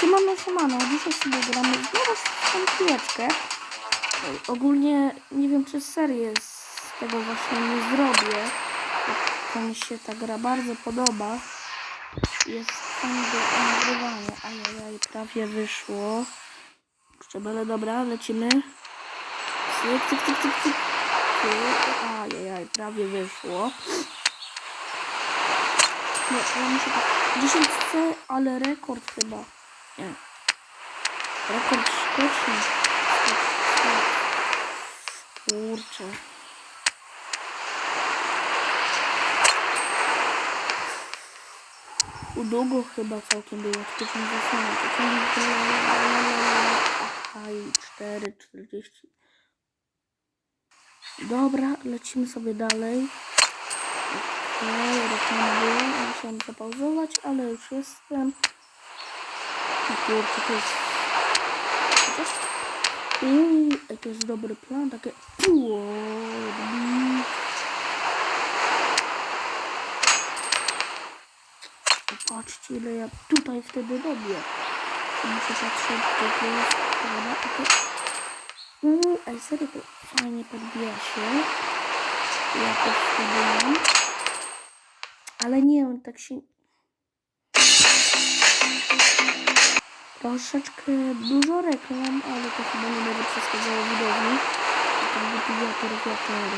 Siemano, siemano, dzisiaj sobie gramy znowu w tą. Ej, Ogólnie nie wiem, czy serię z tego właśnie nie zrobię. To mi się ta gra bardzo podoba. Jest fajnie do nagrywania. Ajajaj, prawie wyszło. Szczebele, dobra, lecimy. Cyk, cyk, cyk, cyk, cyk. Ajajaj, prawie wyszło. Nie, ja muszę tak... 10C, ale rekord chyba. Nie. Rekord sztuczny. Kurczę. U długo chyba całkiem było, tylko się. To Aha, i 4, 40. Dobra, lecimy sobie dalej. Okej, reklama była, musiałam zapauzować, ale już jestem. Kurczę, to jest... Chociaż... Uuu, to jest dobry plan, takie... Uuu, Patrzcie, ile ja tutaj wtedy robię. Muszę patrzeć, to jest. Dobra. Uuu, ej, serio, to fajnie podbija się. Ja to wtedy mam. Ale nie, on tak się... Troszeczkę dużo reklam, ale to chyba nie będzie przeszkadzało widowni. Ten wypijator wiatery.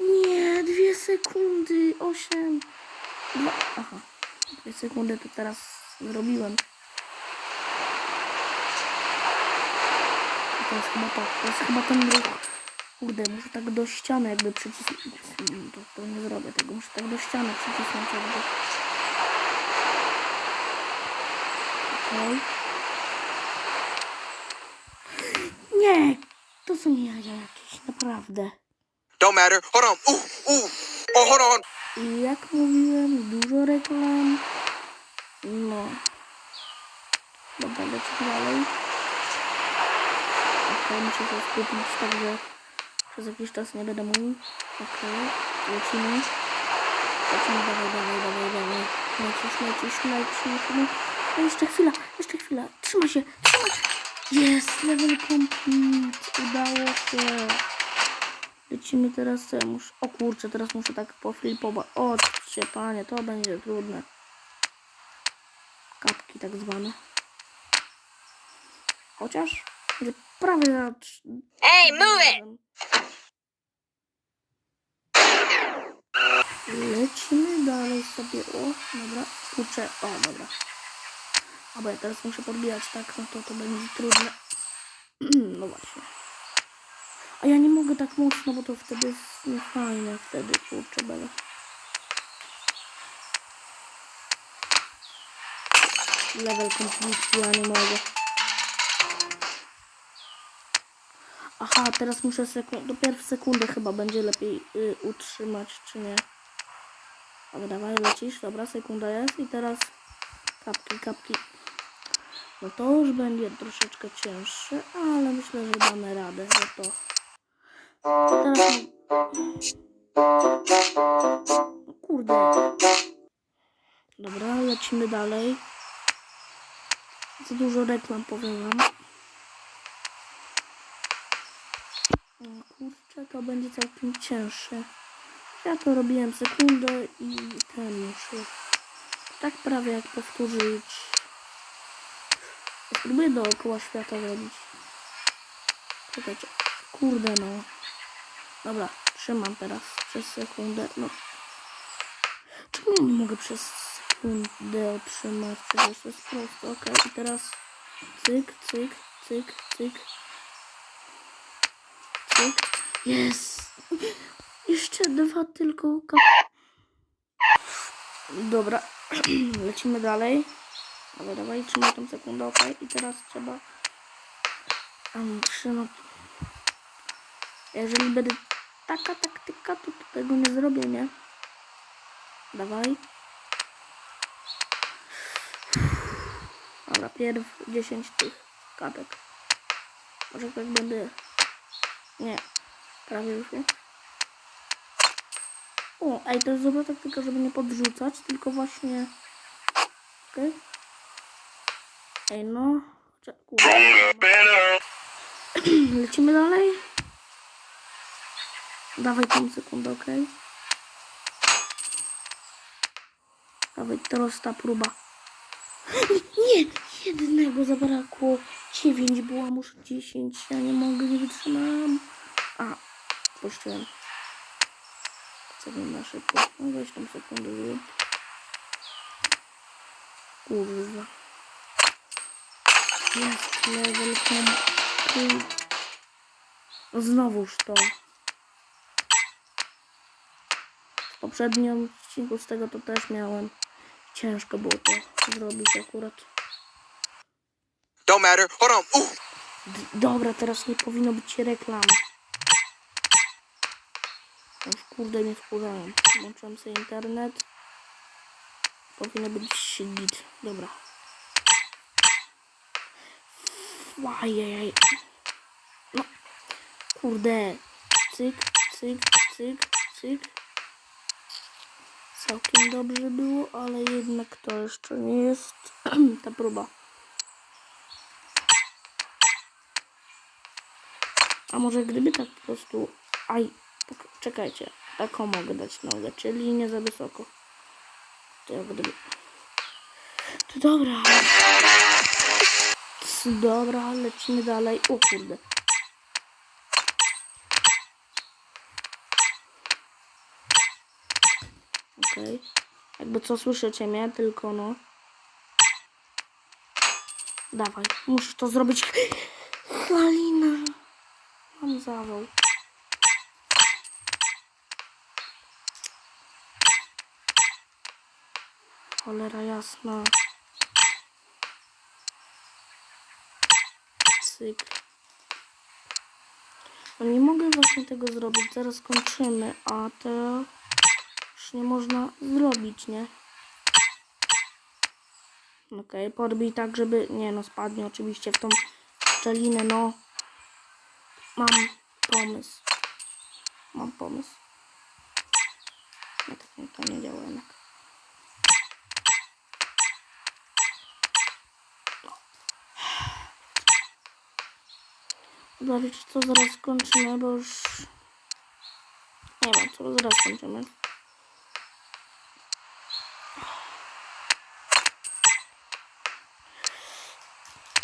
Nie, dwie sekundy, osiem. Dwa, aha, dwie sekundy to teraz zrobiłem. To jest chyba to, to jest chyba ten ruch. Kurde, muszę tak do ściany jakby przycisnąć. To, to nie zrobię tego, muszę tak do ściany przycisnąć jakby. Okej. Nie! To są jaja jakieś, naprawdę. Don't matter. Hold on. Ooh, ooh. Oh, hold on. I jak mówiłem, dużo reklam. No. Dobra, lecimy dalej. Okej, muszę się skupić, także przez jakiś czas nie będę mówił. Okej, lecimy. Lecimy, dawaj, dawaj, dawaj, dawaj. Lecisz, lecisz, lecisz. No. Jeszcze chwila, jeszcze chwila. Trzyma się, trzyma się. Jest, level complete. Udało się. Lecimy teraz, co ja muszę... O kurczę, teraz muszę tak poflipować. O, cię panie, to będzie trudne. Kapki tak zwane. Chociaż... Prawie Hey, move it! Lecimy dalej sobie. O, dobra. Kurczę, o, dobra. A bo ja teraz muszę podbijać tak, no to to będzie trudne. No właśnie. A ja nie mogę tak mocno, bo to wtedy jest niefajne. Wtedy, kurczę, bele. Level complete, ja nie mogę. Aha, teraz muszę sekund, dopiero w sekundę chyba będzie lepiej y, utrzymać, czy nie. Dobra, dawaj, lecisz, dobra, sekunda jest i teraz kapki, kapki. No to już będzie troszeczkę cięższe, ale myślę, że damy radę, że to. No kurde. Dobra, lecimy dalej. Za dużo reklam powiem wam. Kurczę, to będzie całkiem cięższe. Ja to robiłem sekundę i ten muszę. Tak prawie jak powtórzyć. Spróbuję dookoła świata zrobić. Czekajcie. Kurde no. Dobra, trzymam teraz przez sekundę. No. Czemu nie mogę przez sekundę otrzymać? To jest proste. Okej, i teraz cyk, cyk, cyk, cyk. Cyk. Jest. Jeszcze dwa tylko. Dobra. Lecimy dalej. Dobra, dawaj, trzymaj tą sekundę, ok. I teraz trzeba um, trzymać. Jeżeli będzie taka taktyka, to, tego nie zrobię, nie? Dawaj. Dobra, pierw 10 tych kapek. Może tak będę... Nie, prawie już nie. O, ej, to jest dobra taktyka, żeby nie podrzucać, tylko właśnie Okej. Ej, no. Better. Lecimy dalej. Dawaj tą sekundę, okej? Dawaj, teraz ta próba. Nie, jednego zabrakło. Dziewięć była, muszę dziesięć. Ja nie mogę, nie wytrzymam. A, puściłem. Co wiem na szybko. No weź tą sekundę. Kurwa. Jest level complete. No znowuż to. W poprzednim odcinku z tego to też miałem. Ciężko było to zrobić akurat. Don't matter. Hold on. Dobra, teraz nie powinno być reklam. Już kurde mnie wkurzają. Włączyłem sobie internet. Powinno być git. Dobra. Ajajaj. No. Kurde. Cyk, cyk, cyk, cyk. Całkiem dobrze było, ale jednak to jeszcze nie jest ta próba. A może gdyby tak po prostu... Aj, tak, czekajcie. Taką mogę dać nogę, czyli nie za wysoko. To jak gdyby... To dobra. Dobra, lecimy dalej. O kurde. Okej. Jakby co słyszycie mnie, tylko no. Dawaj, muszę to zrobić. Halina. Mam zawał. Cholera jasna. No nie mogę właśnie tego zrobić. Zaraz kończymy, a to już nie można zrobić, nie? Okej, podbij tak, żeby... Nie no, spadnie oczywiście w tą szczelinę, no. Mam pomysł. Mam pomysł. No tak to nie działa jednak. Dobra, wiecie co, zaraz skończymy, bo już... Nie wiem co, zaraz skończymy.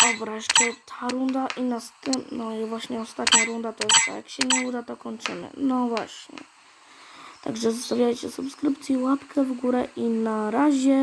Dobra, jeszcze ta runda i następna, no i właśnie ostatnia runda to jest tak, jak się nie uda, to kończymy. No właśnie. Także zostawiajcie subskrypcję, łapkę w górę i na razie.